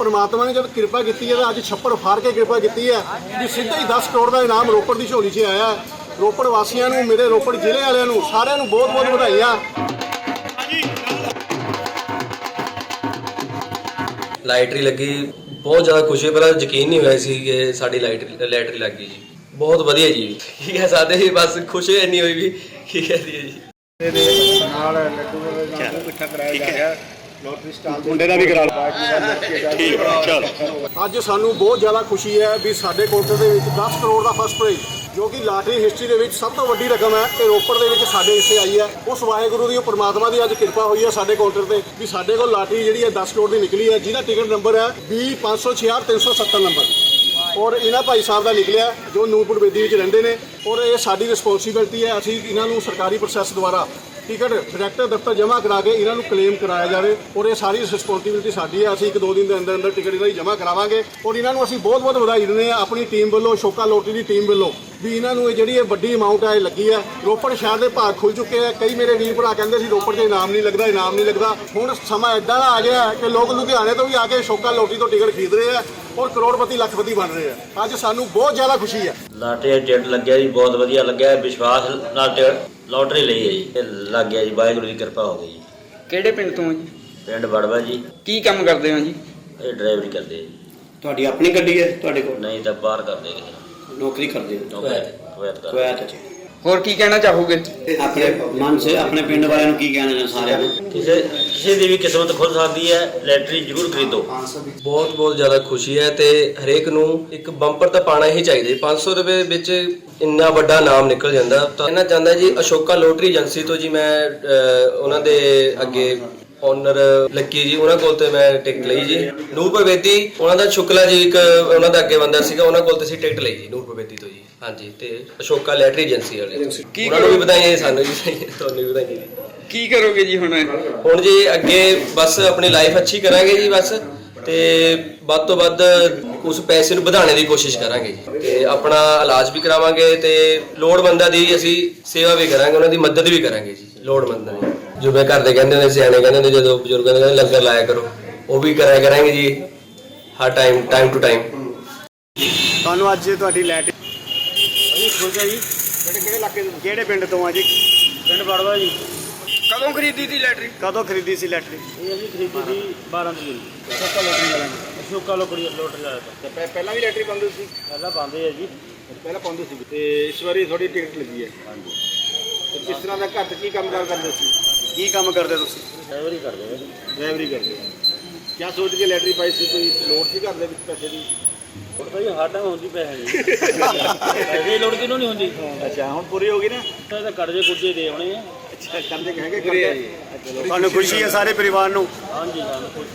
ਪ੍ਰਮਾਤਮਾ ਨੇ ਜਦ ਕਿਰਪਾ ਕੀਤੀ ਹੈ ਤਾਂ ਅੱਜ ਛੱਪੜ ਫਾੜ ਕੇ ਕਿਰਪਾ ਕੀਤੀ ਹੈ ਵੀ ਸਿੱਧਾ ਹੀ 10 ਕਰੋੜ ਦਾ ਇਨਾਮ ਰੋਪੜ ਦੀ ਝੋਲੀ 'ਚ ਆਇਆ ਹੈ। ਰੋਪੜ ਵਾਸੀਆਂ ਨੂੰ ਮੇਰੇ ਰੋਪੜ ਜ਼ਿਲ੍ਹੇ ਵਾਲਿਆਂ ਨੂੰ ਸਾਰਿਆਂ ਨੂੰ ਬਹੁਤ ਬਹੁਤ ਵਧਾਈਆਂ। ਲਾਈਟਰੀ ਲੱਗੀ। ਬਹੁਤ ਜ਼ਿਆਦਾ ਖੁਸ਼ੀ ਹੋਈ। ਪਹਿਲਾਂ ਯਕੀਨ ਨਹੀਂ ਹੋਇਆ ਸੀ ਕਿ ਸਾਡੀ ਲਾਈਟ ਲਾਈਟਰੀ ਲੱਗ ਗਈ ਜੀ। ਬਹੁਤ ਵਧੀਆ ਜੀ। ਠੀਕ ਹੈ ਸਾਡੇ ਹੀ ਬਸ ਖੁਸ਼ੀ ਇੰਨੀ ਹੋਈ ਵੀ। ਕੀ ਕਹਿ ਦਈਏ ਜੀ? ਨਾਲ ਲੱਡੂ ਦੇ ਨਾਲ ਮਿੱਠਾ ਕਰਾਇਆ ਜਾ ਰਿਹਾ। ਲੋਟਰੀ ਸਟਾਲ ਮੁੰਡੇ ਦਾ ਵੀ ਕਰਾ ਠੀਕ ਚਲ। ਅੱਜ ਸਾਨੂੰ ਬਹੁਤ ਜ਼ਿਆਦਾ ਖੁਸ਼ੀ ਹੈ ਵੀ ਸਾਡੇ ਕੋਟੇ ਦੇ ਵਿੱਚ 10 ਕਰੋੜ ਦਾ ਫਸਟ ਪ੍ਰਾਈਜ਼ ਜੋ ਕਿ ਲਾਟਰੀ ਹਿਸਟਰੀ ਦੇ ਵਿੱਚ ਸਭ ਤੋਂ ਵੱਡੀ ਰਕਮ ਹੈ ਤੇ ਰੋਪੜ ਦੇ ਵਿੱਚ ਸਾਡੇ ਹਿੱਸੇ ਆਈ ਹੈ। ਉਸ ਵਾਹਿਗੁਰੂ ਦੀ ਉਹ ਪ੍ਰਮਾਤਮਾ ਦੀ ਅੱਜ ਕਿਰਪਾ ਹੋਈ ਹੈ ਸਾਡੇ ਕਾਊਂਟਰ ਤੇ ਵੀ ਸਾਡੇ ਕੋਲ ਲਾਟਰੀ ਜਿਹੜੀ ਹੈ 10 ਕਰੋੜ ਦੀ ਨਿਕਲੀ ਹੈ ਜਿਹਦਾ ਟਿਕਟ ਨੰਬਰ ਹੈ 2056370 ਨੰਬਰ। ਔਰ ਇਹਨਾਂ ਭਾਈ ਸਾਹਿਬ ਦਾ ਨਿਕਲਿਆ ਜੋ ਨੂਰਪੁਰ ਬੇਦੀ ਵਿੱਚ ਰਹਿੰਦੇ ਨੇ ਔਰ ਇਹ ਸਾਡੀ ਰਿਸਪੌਂਸਿਬਿਲਟੀ ਹੈ ਅਸੀਂ ਇਹਨਾਂ ਨੂੰ ਸਰਕਾਰੀ ਪ੍ਰੋਸੈਸ ਦੁਆਰਾ ਟਿਕਟ ਡਾਇਰੈਕਟਰ ਦਫ਼ਤਰ ਜਮ੍ਹਾਂ ਕਰਾ ਕੇ ਇਹਨਾਂ ਨੂੰ ਕਲੇਮ ਕਰਾਇਆ ਜਾਵੇ ਔਰ ਇਹ ਸਾਰੀ ਰਿਸਪੌਂਸਿਬਿਲਟੀ ਸਾਡੀ ਹੈ, ਅਸੀਂ ਇੱਕ ਦੋ ਦਿਨ ਦੇ ਅੰਦਰ ਅੰਦਰ ਟਿਕਟ ਇਹਨਾਂ ਦੀ ਜਮ੍ਹਾਂ ਕਰਾਵਾਂਗੇ ਔਰ ਇਹਨਾਂ ਨੂੰ ਅਸੀਂ ਬਹੁਤ ਬਹੁਤ ਵਧਾਈ ਦਿੰਦੇ ਹਾਂ ਆਪਣੀ ਟੀਮ ਵੱਲੋਂ, ਸ਼ੋਕਾ ਲੋਟਰੀ ਦੀ ਟੀਮ ਵੱਲੋਂ ਵੀ ਇਹਨਾਂ ਨੂੰ ਇਹ ਜਿਹੜੀ ਇਹ ਵੱਡੀ ਅਮਾਉਂਟ ਹੈ, ਇਹ ਲੱਗੀ ਹੈ। ਰੋਪੜ ਸ਼ਹਿਰ ਦੇ ਭਾਗ ਖੁੱਲ ਚੁੱਕੇ ਆ ਕਈ ਮੇਰੇ ਵੀਰ ਭਰਾ ਕਹਿੰਦੇ ਸੀ, ਰੋਪੜ 'ਚ ਇਨਾਮ ਨਹੀਂ ਲੱਗਦਾ, ਇਨਾਮ ਨਹੀਂ ਲੱਗਦਾ। ਹੁਣ ਸਮਾਂ ਇਦਾਂ ਦਾ ਆ ਗਿਆ ਕਿ ਲੋਕ ਲੁਧਿਆਣੇ ਤੋਂ ਵੀ ਆ ਕੇ ਸ਼ੋਕਾ ਲੋਟਰੀ ਤੋਂ ਟਿਕਟ ਖਰੀਦ ਰਹੇ ਆ ਔਰ ਕਰੋੜਪਤੀ ਲੱਖਪਤੀ ਬਣ ਰਹੇ ਆ। ਅੱਜ ਸਾਨੂੰ ਬਹੁਤ ਜ਼ਿਆਦਾ ਖੁਸ਼ੀ ਹੈ। ਲਾਟਰੀ ਟਿਕਟ ਲੱਗਿਆ ਜੀ ਬਹੁਤ ਵਧੀਆ ਲੱਗਿਆ। ਵਿਸ਼ਵਾਸ ਨਾਲ ਟਿਕਟ ਲੋਟਰੀ ਲਈ ਹੈ ਜੀ। ਤੇ ਲੱਗ ਗਿਆ ਜੀ ਵਾਹਿਗੁਰੂ ਦੀ ਕਿਰਪਾ ਹੋ ਗਈ ਜੀ। ਕਿਹੜੇ ਪਿੰਡ ਤੋਂ ਹੋ ਜੀ? ਪਿੰਡ ਬੜਵਾ ਜੀ। ਕੀ ਕੰਮ ਕਰਦੇ ਹੋ ਜੀ? ਇਹ ਡਰਾਈਵਰੀ ਕਰਦੇ ਆ ਜੀ। ਤੁਹਾਡੀ ਆਪਣੀ ਗੱਡੀ ਹੈ ਤੁਹਾਡੇ ਕੋਲ? ਨਹੀਂ ਤਾਂ ਬਾਹਰ ਕਰਦੇ ਕਿਸੇ ਨੌਕਰੀ ਕਰਦੇ ਹੋ? ਕੁਵੈਤ। ਕੁਵੈਤ ਕਰਦੇ ਕੁਵੈਤ ਚ। ਹੋਰ ਕੀ ਕਹਿਣਾ ਚਾਹੋਗੇ? ਆਪਣੇ ਮਨ ਸੇ ਆਪਣੇ ਪਿੰਡ ਵਾਲਿਆਂ ਨੂੰ ਕੀ ਕਹਿਣਾ ਚਾਹੁੰਦੇ ਸਾਰਿਆਂ ਨੂੰ? ਕਿਸੇ ਕਿਸੇ ਦੀ ਵੀ ਕਿਸਮਤ ਖੁੱਲ ਸਕਦੀ ਹੈ ਲੈਟਰੀ ਜ਼ਰੂਰ ਖਰੀਦੋ। ਬਹੁਤ ਬਹੁਤ ਜ਼ਿਆਦਾ ਖੁਸ਼ੀ ਹੈ ਤੇ ਹਰੇਕ ਨੂੰ ਇੱਕ ਬੰਪਰ ਤਾਂ ਪਾਣਾ ਹੀ ਚਾਹੀਦਾ। ਜੀ 500 ਰੁਪਏ ਵਿੱਚ ਇੰਨਾ ਵੱਡਾ ਨਾਮ ਨਿਕਲ ਜਾਂਦਾ। ਤਾਂ ਇਹਨਾਂ ਚਾਹੁੰਦਾ ਜੀ ਅਸ਼ੋਕਾ ਲੋਟਰੀ ਏਜੰਸੀ ਤੋਂ ਜੀ ਮੈਂ ਅਹ, ਉਹਨਾਂ ਦੇ ਅੱਗੇ ਓਨਰ ਲੱਕੀ ਜੀ ਉਹਨਾਂ ਕੋਲ ਤੇ ਮੈਂ ਟਿਕਟ ਲਈ ਜੀ। ਨੂਰਪੁਰ ਬੇਦੀ ਉਹਨਾਂ ਦਾ ਸ਼ੁਕਲਾ ਜੀ ਇੱਕ ਉਹਨਾਂ ਦਾ ਅੱਗੇ ਬੰਦਾ ਸੀਗਾ ਉਹਨਾਂ ਕੋਲ ਤੇ ਅਸੀਂ ਟਿਕਟ ਲਈ ਜੀ ਨੂਰਪੁਰ ਬੇਦੀ ਤੋਂ ਜੀ। ਹਾਂਜੀ ਤੇ ਅਸ਼ੋਕਾ ਲੈਟਰੀ ਏਜੰਸੀ ਵਾਲੇ। ਕੀ ਉਹਨਾਂ ਨੂੰ ਵੀ ਵਧਾਈਆਂ ਜੀ, ਸਾਨੂੰ ਵੀ ਤੁਹਾਨੂੰ ਵੀ ਵਧਾਈਆਂ ਜੀ। ਕੀ ਕਰੋਗੇ ਜੀ ਹੁਣ? ਹੁਣ ਜੀ ਅੱਗੇ ਬਸ ਆਪਣੀ ਲਾਈਫ ਅੱਛੀ ਕਰਾਂਗੇ ਜੀ ਬਸ। ਤੇ ਵੱਧ ਤੋਂ ਵੱਧ ਉਸ ਪੈਸੇ ਨੂੰ ਵਧਾਉਣ ਦੀ ਕੋਸ਼ਿਸ਼ ਕਰਾਂਗੇ ਜੀ। ਤੇ ਆਪਣਾ ਇਲਾਜ ਵੀ ਕਰਾਵਾਂਗੇ ਤੇ ਲੋੜਵੰਦਾਂ ਦੀ ਅਸੀਂ ਸੇਵਾ ਵੀ ਕਰਾਂਗੇ ਉਹਨਾਂ ਦੀ ਮਦਦ ਵੀ ਕਰਾਂਗੇ ਜੀ ਲੋੜਵੰਦਾਂ ਦੀ। ਜੋ ਮੈਂ ਘਰ ਦੇ ਕਹਿੰਦੇ ਨੇ ਸਿਆਣੇ ਕਹਿੰਦੇ ਨੇ ਜਦੋਂ ਬਜ਼ੁਰਗਾਂ ਦੇ ਕਹਿੰਦੇ ਲੰਗਰ ਲਾਇਆ ਕਰੋ ਉਹ ਵੀ ਕਰਾਇਆ ਕਰਾਂਗੇ ਜੀ ਹਰ ਟਾਈਮ ਟਾਈਮ ਟੂ ਟਾਈਮ। ਤੁਹਾਨੂੰ ਅੱਜ ਤੁਹਾਡੀ ਲੈਟ ਅਸੀਂ ਖੁਸ਼ ਆ ਜੀ। ਕਿਹੜੇ ਕਿਹੜੇ ਇਲਾਕੇ ਤੋਂ? ਕਿਹੜੇ ਪਿੰਡ ਤੋਂ ਆ ਜੀ? ਪਿੰਡ ਬੜਵਾ ਜੀ। ਕਦੋਂ ਖਰੀਦੀ ਸੀ ਲੈਟਰੀ? ਕਦੋਂ ਖਰੀਦੀ ਸੀ ਲੈਟਰੀ? ਇਹ ਅਸੀਂ ਖਰੀਦੀ ਸੀ 12 ਤਰੀਕ ਸ਼ੋਕਾ ਲੋਟਰੀ ਵਾਲਿਆਂ ਨੇ। ਅਸ਼ੋਕਾ ਲੋਕੜੀ ਲੋਟਰੀ ਵਾਲਾ ਤੋਂ ਤੇ ਪਹਿ- ਪਹਿਲਾਂ ਵੀ ਲੈਟਰੀ ਪਾਉਂਦੇ ਸੀ? ਪਹਿਲਾਂ ਪਾਉਂਦੇ ਆ ਜੀ। ਪਹਿਲਾਂ ਪਾਉਂਦੇ ਸੀ। ਤੇ ਇਸ ਵਾਰੀ ਥੋੜੀ ਟਿਕਟ ਲੱਗੀ ਹੈ। ਹਾਂਜੀ। ਤੇ ਕਿਸ ਤਰ੍ਹਾਂ ਦਾ ਘਰ 'ਚ ਕੀ ਕੰਮ ਕਾਰ ਕਰਦੇ ਸੀ? ਕੀ ਕੰਮ ਕਰਦੇ ਤੁਸੀਂ? ਡਰਾਈਵਰੀ ਕਰਦੇ ਆ ਡਰਾਈਵਰੀ ਕਰਦੇ ਕੀ ਸੋਚ ਕੇ ਲੈਟਰੀ ਪਾਈ ਸੀ? ਕੋਈ ਲੋੜ ਸੀ ਘਰ ਦੇ ਵਿੱਚ ਪੈਸੇ ਦੀ? ਟਾਈਮ ਹੁੰਦੀ ਪੈਸੇ ਲੋੜ ਕਿਹਨੂੰ ਨਹੀਂ ਹੁੰਦੀ? ਅੱਛਾ ਹੁਣ ਪੂਰੀ ਹੋ ਗਈ ਨਾ? ਤਾਂ ਤਾਂ ਕਰਜ਼ੇ ਕੁਰਜ਼ੇ ਦੇ ਆਉਣੇ ਆ। ਅੱਛਾ ਕਰਦੇ ਹੈਗੇ ਕਰਦੇ ਤੁਹਾਨੂੰ ਖੁਸ਼ੀ ਹੈ ਸਾਰੇ ਪਰਿਵਾਰ ਨੂੰ? ਹਾਂਜੀ ਸਾਨੂੰ ਕੁਛ